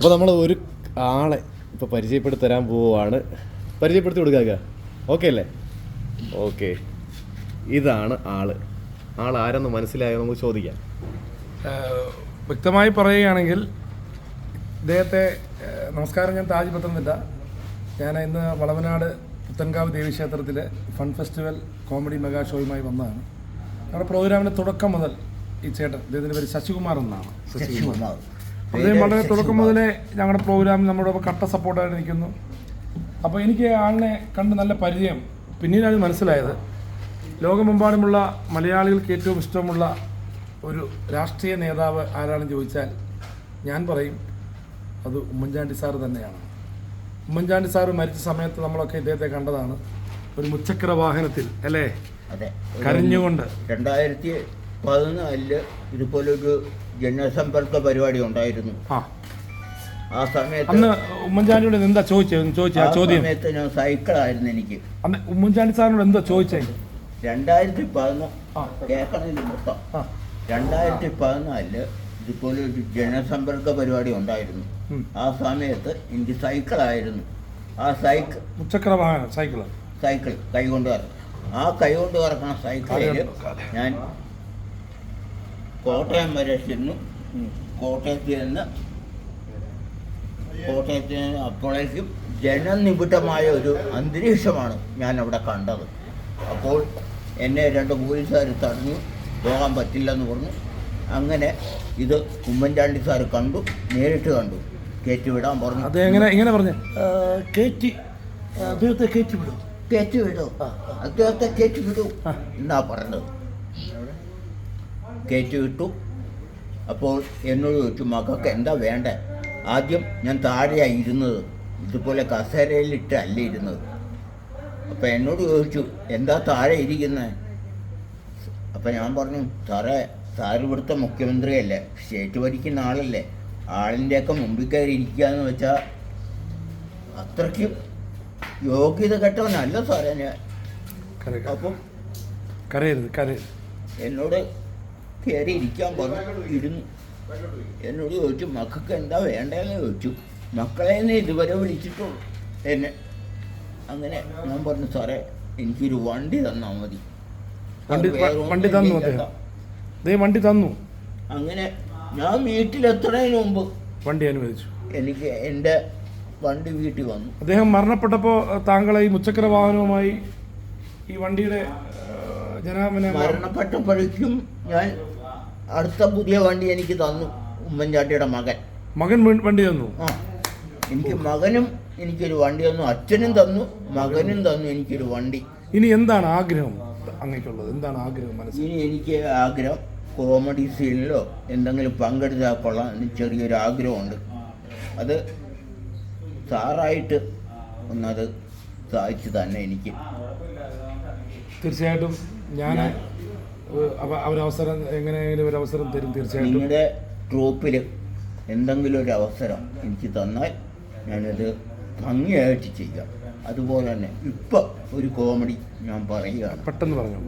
അപ്പോൾ നമ്മൾ ഒരു ആളെ ഇപ്പോൾ പരിചയപ്പെടുത്തി തരാൻ പോവുകയാണ് പരിചയപ്പെടുത്തി കൊടുക്കുക ഓക്കെ അല്ലേ? ഓക്കെ ഇതാണ് ആൾ. ആൾ ആരെന്ന് മനസ്സിലായോ? നമുക്ക് ചോദിക്കാം. വ്യക്തമായി പറയുകയാണെങ്കിൽ ഇദ്ദേഹത്തെ നമസ്കാരം ഞാൻ താജ് പത്തനംതിട്ട ഞാൻ ഇന്ന് വളവനാട് പുത്തൻകാവ് ദേവീക്ഷേത്രത്തിലെ ഫൺ ഫെസ്റ്റിവൽ കോമഡി മെഗാ ഷോയുമായി വന്നതാണ്. നമ്മുടെ പ്രോഗ്രാമിന്റെ തുടക്കം മുതൽ ഈ ചേട്ടൻ ഇദ്ദേഹത്തിന്റെ പേര് ശശികുമാർ എന്നാണ്. ശശികുമാർ. അദ്ദേഹം വളരെ തുടക്കം മുതലേ ഞങ്ങളുടെ പ്രോഗ്രാം നമ്മുടെ കട്ട സപ്പോർട്ടായിട്ട് നിൽക്കുന്നു. അപ്പോൾ എനിക്ക് ആളിനെ കണ്ട് നല്ല പരിചയം. പിന്നീടാണ് മനസ്സിലായത്. ലോകമെമ്പാടുമുള്ള മലയാളികൾക്ക് ഏറ്റവും ഇഷ്ടമുള്ള ഒരു രാഷ്ട്രീയ നേതാവ് ആരാണെന്ന് ചോദിച്ചാൽ ഞാൻ പറയും അത് ഉമ്മൻചാണ്ടി സാറ് തന്നെയാണ്. ഉമ്മൻചാണ്ടി സാറ് മരിച്ച സമയത്ത് നമ്മളൊക്കെ ഇദ്ദേഹത്തെ കണ്ടതാണ്. ഒരു മുച്ചക്ര വാഹനത്തിൽ അല്ലേ? കരഞ്ഞുകൊണ്ട്. രണ്ടായിരത്തി പതിനാലിൽ ഇതുപോലൊരു ജനസമ്പർക്ക പരിപാടി ഉണ്ടായിരുന്നു. ആ. ആ സമയത്ത് അന്ന് ഉമ്മൻചാണ്ടിയോട് എന്താ ചോദിച്ചത് ചോദിച്ചത് ആ ചോദ്യം. സമയത്ത് ഞാൻ സൈക്കിളായിരുന്നു എനിക്ക്. അന്ന് ഉമ്മൻചാണ്ടി സാറിനോട് എന്താ ചോദിച്ചത് രണ്ടായിരത്തി പതിനാല് ആ. കേൾക്കണം ഇത് മൊത്തം. ആ. രണ്ടായിരത്തി പതിനാലിൽ ഇതുപോലെ ഒരു ജനസമ്പർക്ക പരിപാടി ഉണ്ടായിരുന്നു. ഉം. ആ സമയത്ത് എനിക്ക് സൈക്കിളായിരുന്നു. ആ സൈക്കിൾ മുച്ചക്ര വാഹനം സൈക്കിൾ. സൈക്കിൾ കൈകൊണ്ട് കറക്കും ആ കൈകൊണ്ട് കറക്കുന്ന സൈക്കിളിൽ ഞാൻ കോട്ടയം വരെ ചെന്നു കോട്ടയത്ത് നിന്ന് കോട്ടയത്ത് നിന്ന് അപ്പോഴേക്കും ജനനിബിഡമായ ഒരു അന്തരീക്ഷമാണ് ഞാൻ അവിടെ കണ്ടത്. അപ്പോൾ എന്നെ രണ്ട് പോലീസുകാർ തടഞ്ഞു. പോകാൻ പറ്റില്ലെന്ന് പറഞ്ഞു. അങ്ങനെ ഇത് ഉമ്മൻചാണ്ടി സാർ കണ്ടു നേരിട്ട് കണ്ടു. കയറ്റി വിടാൻ പറഞ്ഞു. അത് എങ്ങനെ ഇങ്ങനെ പറഞ്ഞു? കയറ്റി അദ്ദേഹത്തെ കയറ്റി വിടും കയറ്റി വിടും അദ്ദേഹത്തെ കയറ്റി വിടും. എന്നാ പറഞ്ഞത്? കയറ്റി വിട്ടു. അപ്പോൾ എന്നോട് ചോദിച്ചു മക്കൾക്ക് എന്താ വേണ്ടേ? ആദ്യം ഞാൻ താഴെയാണ് ഇരുന്നത്. ഇതുപോലെ കസേരയിലിട്ട് അല്ല ഇരുന്നത്? അപ്പം എന്നോട് ചോദിച്ചു എന്താ താഴെ ഇരിക്കുന്നത് അപ്പം ഞാൻ പറഞ്ഞു സാറേ സാർ ഇവിടുത്തെ മുഖ്യമന്ത്രിയല്ലേ സ്റ്റേറ്റ് ഭരിക്കുന്ന ആളല്ലേ. ആളിന്റെയൊക്കെ മുമ്പിൽ കയറി ഇരിക്കുക എന്ന് വെച്ചാൽ അത്രയ്ക്കും യോഗ്യത കെട്ടവനല്ല സാറേ ഞാൻ. അപ്പം കരയരുത് കരയരുത്. എന്നോട് കയറി ഇരിക്കാൻ പറഞ്ഞു ഇരുന്നു. എന്നോട് ചോദിച്ചു മക്കൾക്ക് എന്താ വേണ്ടതെന്ന് ചോദിച്ചു. മക്കളെ ഇതുവരെ വിളിച്ചിട്ടുള്ളൂ. എന്നെ. അങ്ങനെ ഞാൻ പറഞ്ഞു സാറേ എനിക്കൊരു വണ്ടി തന്നാൽ മതി. വണ്ടി തന്നു എനിക്കില്ല." അദ്ദേഹം. അദ്ദേഹം വണ്ടി തന്നു. അങ്ങനെ ഞാൻ വീട്ടിലെത്തുന്നതിന് മുമ്പ് വണ്ടി അനുവദിച്ചു. എനിക്ക് എന്റെ വണ്ടി വീട്ടിൽ വന്നു. അദ്ദേഹം മരണപ്പെട്ടപ്പോൾ താങ്കളെ ഈ മുച്ചക്ര വാഹനവുമായി ഈ വണ്ടിയുടെ മരണപ്പെട്ടപ്പോഴേക്കും ഞാൻ അടുത്ത പുതിയ വണ്ടി എനിക്ക് തന്നു ഉമ്മൻചാണ്ടിയുടെ മകൻ. മകൻ വണ്ടി തന്നു? ആ. എനിക്ക് മകനും എനിക്കൊരു വണ്ടി തന്നു അച്ഛനും തന്നു മകനും തന്നു എനിക്കൊരു വണ്ടി. ഇനി എന്താണ് ആഗ്രഹം അങ്ങേക്കുള്ളത്? എന്താണ് ആഗ്രഹം മനസ്സിൽ? ഇനി എനിക്ക് ആഗ്രഹം കോമഡി സീനിലോ എന്തെങ്കിലും പങ്കെടുത്താൽ കൊള്ളാം ചെറിയൊരു ആഗ്രഹമുണ്ട്. അത് സാറായിട്ട് ഒന്നത് സാധിച്ചു തന്നെ എനിക്ക്. തീർച്ചയായിട്ടും ഞാൻ- അവരവസരം എങ്ങനെയെങ്കിലും ഒരു അവസരം തരും തീർച്ചയായിട്ടും. നിങ്ങളുടെ ട്രൂപ്പിൽ എന്തെങ്കിലും ഒരു അവസരം എനിക്ക് തന്നാൽ ഞാനത് ഭംഗിയായിട്ട് ചെയ്യാം. അതുപോലെ തന്നെ ഇപ്പം ഒരു കോമഡി ഞാൻ പറയുകയാണ്. പെട്ടെന്ന് പറഞ്ഞു.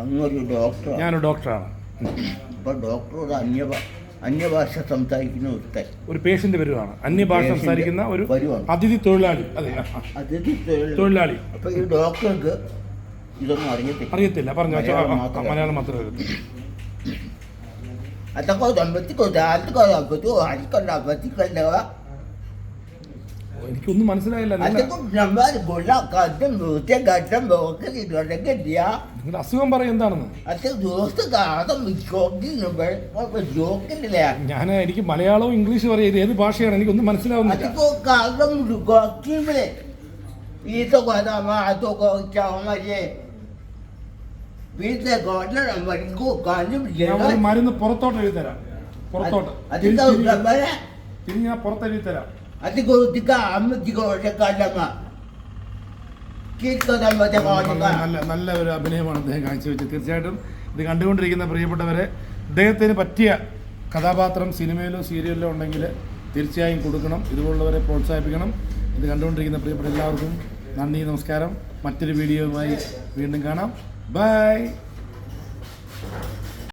അങ്ങൊരു ഡോക്ടർ ഞാനൊരു ഡോക്ടറാണ്. ഇപ്പം ഡോക്ടറോട് അന്യ അന്യഭാഷ സംസാരിക്കുന്ന ഒരുത്തൻ. ഒരു പേഷ്യന്റ് വരുവാണ്. അന്യഭാഷ സംസാരിക്കുന്ന ഒരു. അതിഥി തൊഴിലാളി. അതിഥി തൊഴിലാളി. അപ്പൊ ഈ ഡോക്ടർക്ക് ഇതൊന്നും അറിയത്തില്ല. അറിയത്തില്ല. പറഞ്ഞു മലയാളം മാത്രമേ. അതൊക്കെ എനിക്കൊന്നും മനസ്സിലായില്ല. നിങ്ങളുടെ അസുഖം പറയും എന്താണെന്ന്. ഞാൻ എനിക്ക് മലയാളവും ഇംഗ്ലീഷും ഇത് ഏത് ഭാഷയാണ്? എനിക്ക് ഒന്നും മനസ്സിലാവുന്നില്ല വീട്ടിലെ വരിക്കോ ഒരു മരുന്ന് പുറത്തോട്ട് എഴുതി തരാം പുറത്തോട്ട് തിരിഞ്ഞ് ഞാൻ പുറത്ത് എഴുതി തരാം അമ്മത്തിക്ക നല്ല നല്ല ഒരു അഭിനയമാണ് അദ്ദേഹം കാഴ്ചവെച്ചത്. തീർച്ചയായിട്ടും ഇത് കണ്ടുകൊണ്ടിരിക്കുന്ന പ്രിയപ്പെട്ടവരെ അദ്ദേഹത്തിന് പറ്റിയ കഥാപാത്രം സിനിമയിലോ സീരിയലിലോ ഉണ്ടെങ്കിൽ തീർച്ചയായും കൊടുക്കണം. ഇതുപോലുള്ളവരെ പ്രോത്സാഹിപ്പിക്കണം. ഇത് കണ്ടുകൊണ്ടിരിക്കുന്ന പ്രിയപ്പെട്ട എല്ലാവർക്കും നന്ദി നമസ്കാരം. മറ്റൊരു വീഡിയോയുമായി വീണ്ടും കാണാം. Bye.